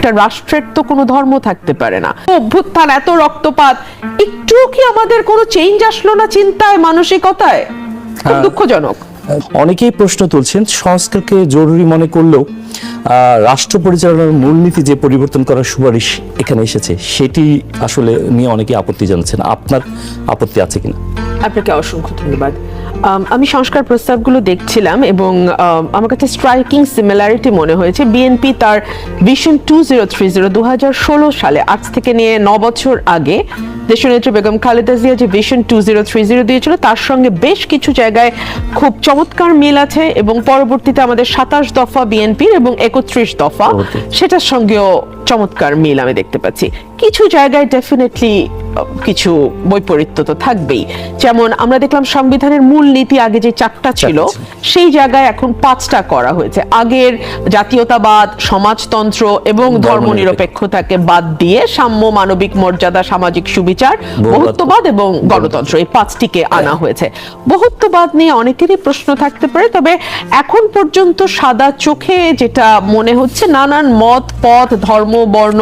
একটা রাষ্ট্রের তো কোনো ধর্ম থাকতে পারে না। অভ্যুত্থান এত রক্তপাত একটুও কি আমাদের কোনো চেঞ্জ আসলো না চিন্তায় মানসিকতায়? খুব হ্যাঁ। দুঃখজনক। অনেকেই প্রশ্ন তুলছেন সংস্কারকে জরুরি মনে করলেও আহ, রাষ্ট্র পরিচালনার মূলনীতি যে পরিবর্তন করার সুপারিশ এখানে এসেছে সেটি আসলে নিয়ে অনেকে আপত্তি জানাচ্ছেন। আপনার আপত্তি আছে কিনা? আপনাকে অসংখ্য ধন্যবাদ। আম, সংস্কার প্রস্তাবগুলো দেখছিলাম এবং আমার কাছে স্ট্রাইকিং সিমিলারিটি মনে হয়েছে। বিএনপি তার vision two zero three zero দু হাজার ষোলো সালে আজ থেকে নিয়ে ন বছর আগে দেশনেত্রী বেগম খালেদা জিয়া যে vision two zero three zero দিয়েছিল তার সঙ্গে বেশ কিছু জায়গায় খুব চমৎকার মিল আছে এবং পরবর্তীতে আমাদের সাতাশ দফা বিএনপির এবং একত্রিশ দফা সেটার সঙ্গেও চমৎকার মিল আমি দেখতে পাচ্ছি। কিছু জায়গায় ডেফিনেটলি কিছু বৈপরীত্য তো থাকবেই। যেমন আমরা দেখলাম সংবিধানের মূল নীতি আগে যে চারটা ছিল সেই জায়গায় এখন পাঁচটা করা হয়েছে। আগের জাতীয়তাবাদ সমাজতন্ত্র এবং ধর্মনিরপেক্ষতাকে বাদ দিয়ে সাম্য মানবিক মর্যাদা সামাজিক সুবিচার বহুত্ববাদ এবং গণতন্ত্র এই পাঁচটিকে আনা হয়েছে। বহুত্ববাদ নিয়ে অনেকেরই প্রশ্ন থাকতে পারে তবে এখন পর্যন্ত সাদা চোখে যেটা মনে হচ্ছে নানান মত পথ ধর্ম বর্ণ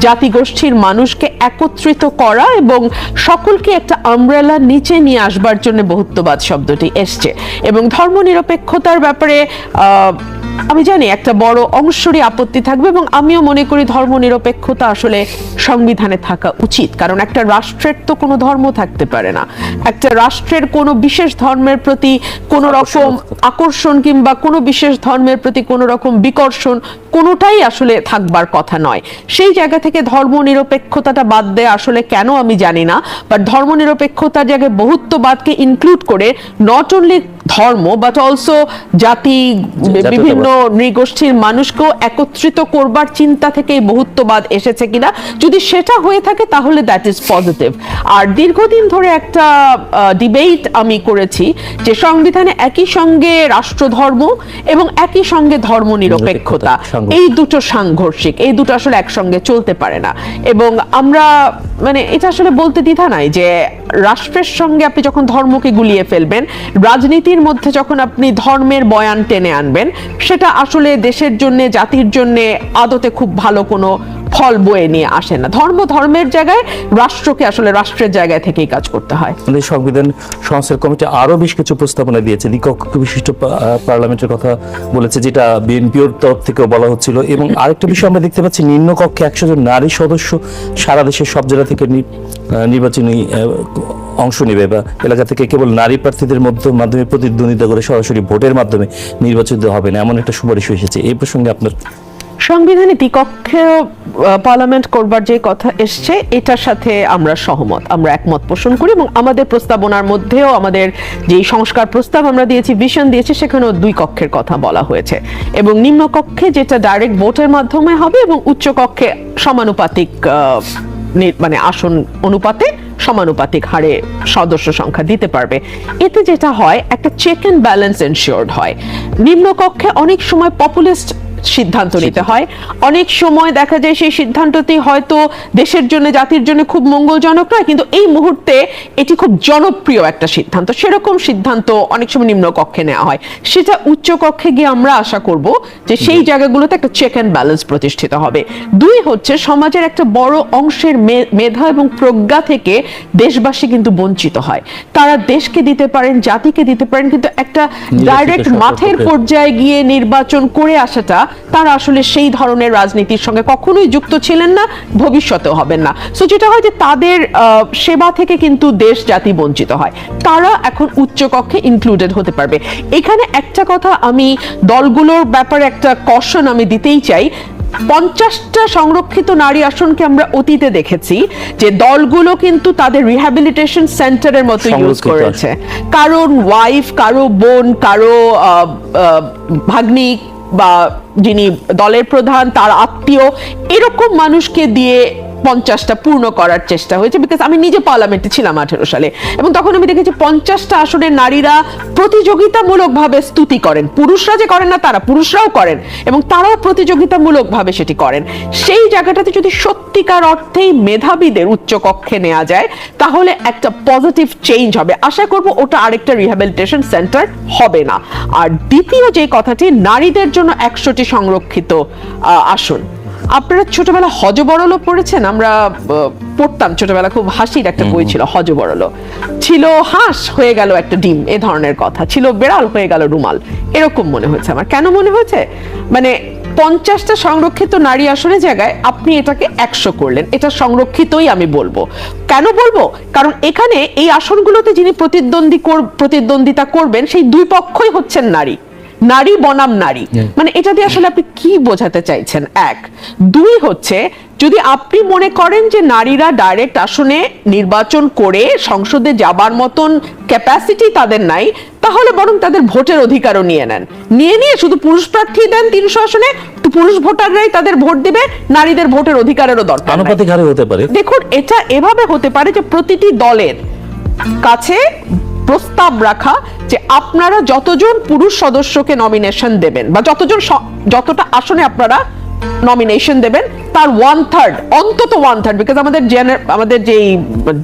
জাতিগোষ্ঠীর মানুষকে একত্রিত করা এবং সকলকে একটা আমব্রেলা নিচে নিয়ে আসবার জন্য বহুত্ববাদ শব্দটি এসছে। এবং ধর্মনিরপেক্ষতার ব্যাপারে আমি জানি একটা বড় অংশেরই আপত্তি থাকবে এবং আমিও মনে করি ধর্মনিরপেক্ষতা আসলে সংবিধানে থাকা উচিত। কারণ একটা রাষ্ট্রের তো কোনো ধর্ম থাকতে পারে না। একটা রাষ্ট্রের কোনো বিশেষ ধর্মের প্রতি কোনো রকম আকর্ষণ কিংবা কোনো বিশেষ ধর্মের প্রতি কোনো রকম বিকর্ষণ কোনোটাই আসলে থাকবার কথা নয়। সেই জায়গা থেকে ধর্ম নিরপেক্ষতাটা বাদ দেয় আসলে কেন আমি জানি না। বাট ধর্ম নিরপেক্ষতার জায়গায় বহুত্ববাদকে ইনক্লুড করে নট অনলি ধর্ম বাট অলসো জাতি বিভিন্ন নৃগোষ্ঠীর মানুষকেও একত্রিত করবার চিন্তা থেকে এই বহুত্ববাদ এসেছে কিনা? যদি সেটা হয়ে থাকে তাহলে দ্যাট ইজ পজিটিভ আর দীর্ঘদিন ধরে একটা ডিবেট আমি করেছি যে সংবিধানে একই সঙ্গে রাষ্ট্রধর্ম এবং একই সঙ্গে ধর্ম নিরপেক্ষতা সাংঘর্ষিক। এই দুটো সাংঘর্ষিক এই দুটো আসলে একসঙ্গে চলতে পারে না। এবং আমরা মানে এটা আসলে বলতে দ্বিধা নাই যে রাষ্ট্রের সঙ্গে আপনি যখন ধর্মকে গুলিয়ে ফেলবেন রাজনীতির মধ্যে যখন আপনি ধর্মের বয়ান টেনে আনবেন সেটা আসলে দেশের জন্য, জাতির জন্য আদতে খুব ভালো কোনো ফল বয়ে নিয়ে আসে না। ধর্ম ধর্মের জায়গায় রাষ্ট্রকে আসলে রাষ্ট্রের জায়গায় থেকেই কাজ করতে হয়। সংবিধান সংস্কার কমিটি আরও বেশ কিছু প্রস্তাবনা দিয়েছে দ্বিকক্ষ বিশিষ্ট পার্লামেন্টের কথা বলেছে, যেটা বিএনপিওর তরফ থেকেও বলা হচ্ছিল। এবং আরেকটা বিষয় আমরা দেখতে পাচ্ছি, নিম্নকক্ষে একশো জন নারী সদস্য সারা দেশের সব জেলা থেকে নির্বাচনী অংশ নেবে বা এলাকা থেকে কেবল নারী প্রার্থীদের মধ্য- মাধ্যমে প্রতিদ্বন্দ্বিতা করে সরাসরি ভোটের মাধ্যমে নির্বাচিত হবে না, এমন একটা সুপারিশ এসেছে। এই প্রসঙ্গে আপনার সংবিধানে দ্বিকক্ষে পার্লামেন্ট করবার যে কথা এসছে, এটার সাথে আমরা সহমত। আমরা একমত পোষণ করি এবং আমাদের প্রস্তাবনার মধ্যেও আমাদের যে সংস্কার প্রস্তাব আমরা দিয়েছি, ভিশন দিয়েছি, সেখানেও দুই কক্ষের কথা বলা হয়েছে। এবং নিম্ন কক্ষে যেটা ডাইরেক্ট ভোটের মাধ্যমে হবে এবং উচ্চ কক্ষে সমানুপাতিক মানে আসন অনুপাতে সমানুপাতিক হারে সদস্য সংখ্যা দিতে পারবে। এতে যেটা হয়, একটা চেক অ্যান্ড ব্যালেন্স এনশিওর্ড হয়। নিম্নকক্ষে অনেক সময় পপুলিস্ট সিদ্ধান্ত নিতে হয়। অনেক সময় দেখা যায় সেই সিদ্ধান্তটি হয়তো দেশের জন্য জাতির জন্য খুব মঙ্গলজনক নয় কিন্তু এই মুহূর্তে এটি খুব জনপ্রিয় একটা সিদ্ধান্ত। সেরকম সিদ্ধান্ত অনেক সময় নিম্ন কক্ষে নেওয়া হয়। সেটা উচ্চ কক্ষে গিয়ে আমরা আশা করব যে সেই জায়গাগুলোতে একটা চেক অ্যান্ড ব্যালেন্স প্রতিষ্ঠিত হবে। দুই হচ্ছে সমাজের একটা বড় অংশের মেধা এবং প্রজ্ঞা থেকে দেশবাসী কিন্তু বঞ্চিত হয়। তারা দেশকে দিতে পারেন জাতিকে দিতে পারেন কিন্তু একটা ডাইরেক্ট মাঠের পর্যায়ে গিয়ে নির্বাচন করে আসাটা তারা আসলে সেই ধরনের রাজনীতির সঙ্গে কখনোই যুক্ত ছিলেন না ভবিষ্যতেও হবেন না। সো যেটা হয় যে তাদের সেবা থেকে কিন্তু দেশ জাতি বঞ্চিত হয়। তারা এখন উচ্চ কক্ষে ইনক্লুডেড হতে পারবে। এখানে একটা কথা আমি দলগুলোর ব্যাপারে একটা কশন আমি দিতেই চাই। পঞ্চাশটা সংরক্ষিত নারী আসনকে আমরা অতীতে দেখেছি যে দলগুলো কিন্তু তাদের রিহ্যাবিলিটেশন সেন্টারের মতো ইউজ করেছে। কারোর ওয়াইফ কারও বোন কারও ভাগ্নি বা যিনি দলের প্রধান তার আত্মীয় এরকম মানুষকে দিয়ে পঞ্চাশটা পূর্ণ করার চেষ্টা হয়েছে বিকজ আমি নিজে পার্লামেন্টে ছিলাম আঠেরো সালে। এবং তখন আমি দেখেছি পঞ্চাশটা আসনের নারীরা প্রতিযোগিতামূলকভাবে স্তুতি করেন। পুরুষরা যে করেন না, তারা পুরুষরাও করেন, এবং তারাও প্রতিযোগিতামূলকভাবে সেটি করেন। সেই জায়গাটাতে যদি সত্যিকার অর্থেই মেধাবীদের উচ্চ কক্ষে নেওয়া যায়, তাহলে একটা পজিটিভ চেঞ্জ হবে। আশা করব ওটা আরেকটা রিহ্যাবিলিটেশন সেন্টার হবে না। আর দ্বিতীয় যে কথাটি, নারীদের জন্য একশোটি সংরক্ষিত আসন। আপনারা ছোটবেলা হজবরল পড়েছেন? আমরা পড়তাম ছোটবেলা খুব হাসির একটা বই ছিল হজবরল। ছিল হাঁস হয়ে গেল একটা ডিম এ ধরনের কথা। ছিল বেড়াল হয়ে গেল রুমাল। এরকম মনে হয়েছে আমার। কেন মনে হয়েছে? মানে পঞ্চাশটা সংরক্ষিত নারী আসনের জায়গায় আপনি এটাকে একশো করলেন। এটা সংরক্ষিতই আমি বলব। কেন বলব? কারণ এখানে এই আসনগুলোতে যিনি প্রতিদ্বন্দ্বী কর- প্রতিদ্বন্দ্বিতা করবেন সেই দুই পক্ষই হচ্ছেন নারী। নারী বনাম নারী। মানে এটা দিয়ে আসলে আপনি কি বোঝাতে চাইছেন? এক। দুই হচ্ছে যদি আপনি মনে করেন যে নারীরা ডাইরেক্ট আসনে নির্বাচন করে সংসদে যাবার মতন ক্যাপাসিটি তাদের নাই তাহলে বরং তাদের ভোটের অধিকারও নিয়ে নেন। নিয়ে নিয়ে শুধু পুরুষ প্রার্থী দেন তিনশো আসনে তো পুরুষ ভোটাররাই তাদের ভোট দিবে নারীদের ভোটের অধিকারেরও দরকার নাই। আনুপাতিক হারে হতে পারে। দেখুন এটা এভাবে হতে পারে যে প্রতিটি দলের কাছে প্রস্তাব রাখা যে আপনারা যতজন পুরুষ সদস্যকে নমিনেশন দেবেন বা যতজন যতটা আসনে আপনারা নমিনেশন দেবেন তার ওয়ান থার্ড অন্তত ওয়ান থার্ড বিকজ আমাদের আমাদের যেই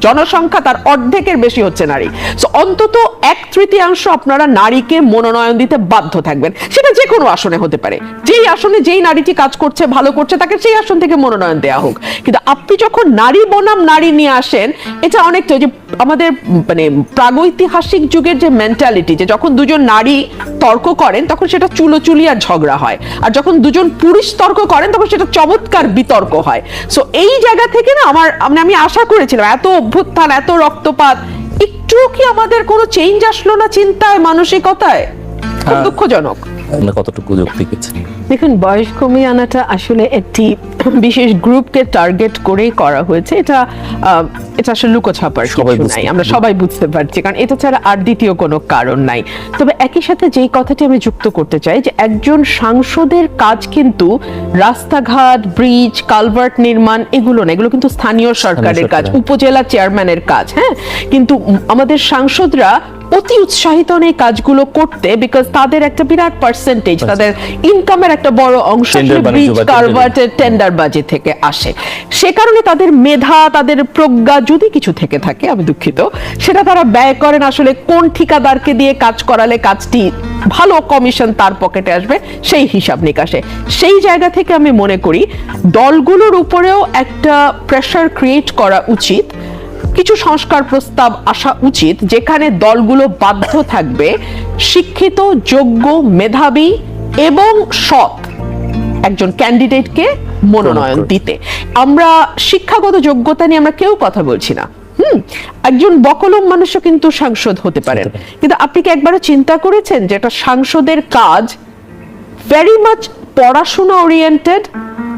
জনসংখ্যা তার অর্ধেকের বেশি হচ্ছে নারী। সো অন্তত এক তৃতীয়াংশ আপনারা নারীকে মনোনয়ন দিতে বাধ্য থাকবেন। সেটা যে কোনো আসনে হতে পারে। যেই আসনে যেই নারীটি কাজ করছে, ভালো করছে, তাকে সেই আসন থেকে মনোনয়ন দেওয়া হোক। কিন্তু আপনি যখন নারী বনাম নারী নিয়ে আসেন, এটা অনেকটা যে আমাদের মানে প্রাগৈতিহাসিক যুগের যে মেন্টালিটি যে যখন দুজন নারী তর্ক করেন, তখন সেটা চুলোচুলি আর ঝগড়া হয়। আর যখন দুজন পুরুষ তর্ক করেন, তখন সেটা চমৎকার বিতর্ক হয়। সো এই জায়গা থেকে না আমার মানে আমি আশা করেছিলাম এত অভ্যুত্থান এত রক্তপাত একটু কি আমাদের কোনো চেঞ্জ আসলো না চিন্তায় মানসিকতায়? খুব হ্যাঁ। দুঃখজনক। কতটুকু যৌক্তিক দেখুন বয়স কমিয়ে আনাটা আসলে একটি বিশেষ গ্রুপকে টার্গেট করেই করা হয়েছে। এটা আহ, এটা আসলে লুকোছাপার সবাই নাই আমরা সবাই বুঝতে পারছি কারণ এটা ছাড়া আর দ্বিতীয় কোনো কারণ নাই। তবে একই সাথে যেই কথাটি আমি যুক্ত করতে চাই যে একজন সাংসদের কাজ কিন্তু রাস্তাঘাট ব্রিজ কালভার্ট নির্মাণ এগুলো না এগুলো কিন্তু স্থানীয় সরকারের কাজ উপজেলা চেয়ারম্যানের কাজ হ্যাঁ? কিন্তু আমাদের সাংসদরা অতি উৎসাহিত এই কাজগুলো করতে বিকজ তাদের একটা বিরাট পার্সেন্টেজ তাদের ইনকামের একটা বড় অংশ ব্রিজ বা tender- কারবার্টের টেন্ডার বাজি থেকে আসে। সে কারণে তাদের মেধা তাদের প্রজ্ঞা যদি কিছু থেকে থাকে, আমি দুঃখিত, সেটা তারা ব্যয় করেন আসলে কোন ঠিকাদারকে দিয়ে কাজ করালে কাজটি ভালো কমিশন তার পকেটে আসবে, সেই হিসাব নিকাশে। সেই জায়গা থেকে আমি মনে করি, দলগুলোর উপরেও একটা প্রেশার ক্রিয়েট করা উচিত, কিছু সংস্কার প্রস্তাব আসা উচিত, যেখানে দলগুলো বাধ্য থাকবে, শিক্ষিত, যোগ্য, মেধাবী এবং সৎ। একজন ক্যান্ডিডেটকে মনোনয়ন দিতে। আমরা শিক্ষাগত যোগ্যতা নিয়ে আমরা কেউ কথা বলছি না। হুম? একজন বকলম মানুষও কিন্তু সাংসদ হতে পারেন কিন্তু আপনি কি একবারও চিন্তা করেছেন যে একটা সাংসদের কাজ ভেরি মাচ পড়াশোনা ওরিয়েন্টেড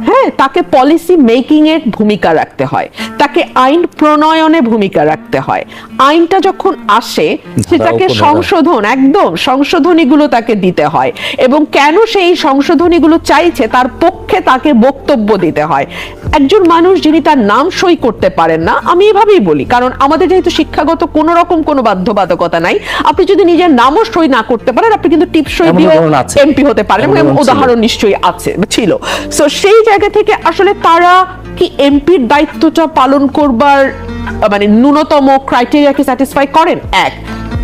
হ্যাঁ তাকে পলিসি মেকিং এর ভূমিকা রাখতে হয়। তাকে আইন প্রণয়নে ভূমিকা রাখতে হয়। আইনটা যখন আসে সেটাকে সংশোধন একদম সংশোধনীগুলো তাকে দিতে হয়। এবং কেন সেই সংশোধনীগুলো চাইছে তার পক্ষে তাকে বক্তব্য দিতে হয়। একজন মানুষ যিনি তার নাম সই করতে পারেন না আমি এভাবেই বলি। কারণ আমাদের যেহেতু শিক্ষাগত কোনো রকম কোনো বাধ্যবাধকতা নাই আপনি যদি নিজের নামও সই না করতে পারেন আপনি কিন্তু টিপ সই এমন দিয়েও উদাহরণ আছে। এমপি হতে পারেন। এবং উদাহরণ নিশ্চয়ই আছে ছিল। সো সেই জায়গা থেকে আসলে তারা কি এমপির দায়িত্বটা পালন করবার মানে ন্যূনতম ক্রাইটেরিয়াকে স্যাটিসফাই করেন? এক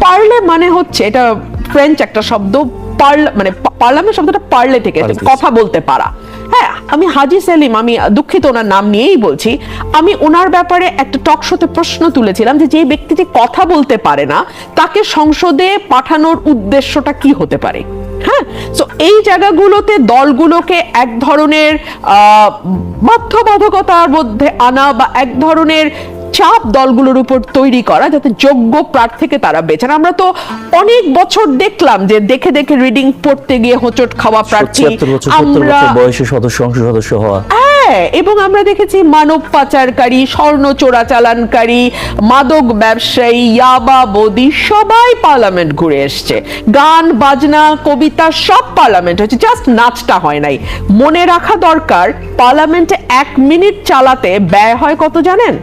পারলে মানে হচ্ছে এটা ফ্রেঞ্চ একটা শব্দ পার্ল মানে পার্লামেন্ট শব্দটা পারলে থেকে কথা বলতে পারা। হ্যাঁ আমি হাজি সেলিম আমি দুঃখিত ওনার নাম নিয়েই বলছি আমি ওনার ব্যাপারে একটা টক শোতে প্রশ্ন তুলেছিলাম যে যে ব্যক্তিটি কথা বলতে পারে না তাকে সংসদে পাঠানোর উদ্দেশ্যটা কি হতে পারে? হ্যাঁ? তো এই জায়গাগুলোতে দলগুলোকে এক ধরনের বাধ্যবাধকতার মধ্যে আনা বা এক ধরনের চাপ দলগুলোর উপর তৈরি করা যাতে যোগ্য প্রার্থীকে তারা বেছে আমরা তো অনেক বছর দেখলাম যে দেখে দেখে রিডিং পড়তে গিয়ে হোঁচট খাওয়া প্রার্থী আমরা বয়সে সদস্য সংসদ সদস্য হওয়া। হ্যাঁ এবং আমরা দেখেছি মানব পাচারকারী, স্বর্ণ চোরাচালানকারী মাদক ব্যবসায়ী, ইয়াবা, বদি, সবাই পার্লামেন্ট ঘুরে এসছে। গান, বাজনা, কবিতা সব পার্লামেন্ট হচ্ছে জাস্ট নাচটা হয় নাই। মনে রাখা দরকার, পার্লামেন্টে এক মিনিট চালাতে ব্যয় হয় কত জানেন?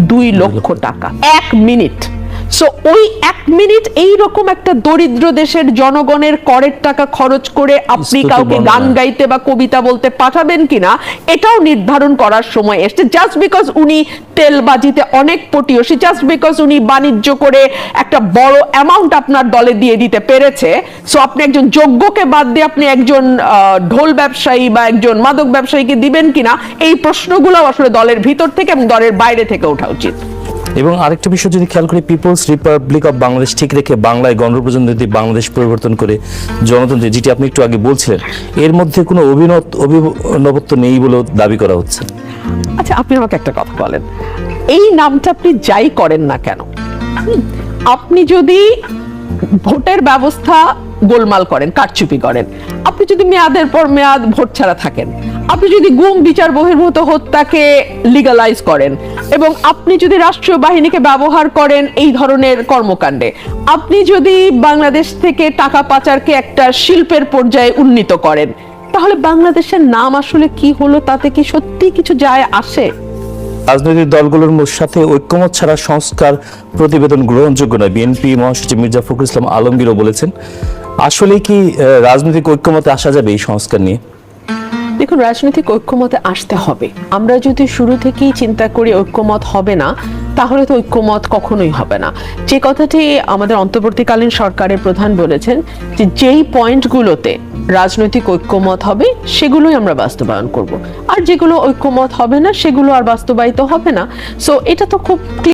দুই লক্ষ টাকা। এক মিনিট। সো ওই এক মিনিট এই রকম একটা দরিদ্র দেশের জনগণের করের টাকা খরচ করে আপনি কাউকে গান গাইতে বা কবিতা বলতে পাঠাবেন কিনা এটাও নির্ধারণ করার সময় এসছে। জাস্ট বিকজ উনি তেলবাজিতে অনেক পটিয়সী জাস্ট বিকজ উনি বাণিজ্য করে একটা বড় অ্যামাউন্ট আপনার দলে দিয়ে দিতে পেরেছে সো আপনি একজন যোগ্যকে বাদ দিয়ে আপনি একজন আহ, ঢোল ব্যবসায়ী বা একজন মাদক ব্যবসায়ীকে দিবেন কিনা এই প্রশ্নগুলো আসলে দলের ভিতর থেকে এবং দলের বাইরে থেকে ওঠা উচিত। এবং আরেকটা বিষয় যদি খেয়াল করি পিপলস রিপাবলিক অফ বাংলাদেশ ঠিক রেখে বাংলায় গণপ্রজাতন্ত্রী বাংলাদেশ পরিবর্তন করে জনতন্ত্রে, যেটি আপনি একটু আগে বলছিলেন, এর মধ্যে কোনো অভিনত, অভিনবত্ব নেই বলেও দাবি করা হচ্ছে। আচ্ছা আপনি আমাকে একটা কথা বলেন। এই নামটা আপনি যাই করেন না কেন? আপনি যদি ভোটের ব্যবস্থা গোলমাল করেন কারচুপি করেন। আপনি যদি মেয়াদের পর মেয়াদ ভোট ছাড়া থাকেন, আপনি যদি গুম বিচার বহির্ভূত হত্যাকে লিগালাইজ করেন এবং আপনি যদি রাষ্ট্রীয় বাহিনীকে ব্যবহার করেন এই ধরনের কর্মকাণ্ডে, আপনি যদি বাংলাদেশ থেকে টাকা পাচারকে একটা শিল্পের পর্যায়ে উন্নীত করেন, তাহলে বাংলাদেশের নাম আসলে কি হলো তাতে কি সত্যি কিছু যায় আসে? রাজনৈতিক দলগুলোর সাথে ঐক্যমত ছাড়া সংস্কার প্রতিবেদন গ্রহণযোগ্য নয়। বিএনপি মহাসচিব মির্জা ফখরুল ইসলাম আলমগীরও বলেছেন আসলে কি রাজনৈতিক ঐক্যমতে আসা যাবে এই সংস্কার নিয়ে? দেখুন রাজনৈতিক ঐক্যমতে আসতে হবে। আমরা যদি শুরু থেকেই চিন্তা করি ঐক্যমত হবে না, তাহলে তো ঐক্যমত কখনোই হবে না। যে কথাটি আমাদের অন্তর্বর্তীকালীন সরকারের প্রধান বলেছেন যে যেই পয়েন্টগুলোতে রাজনৈতিক ঐক্যমত হবে, সেগুলোই আমরা বাস্তবায়ন করব। আর যেগুলো ঐক্যমত হবে না, সেগুলো আর বাস্তবায়িত হবে না। সো এটা তো খুব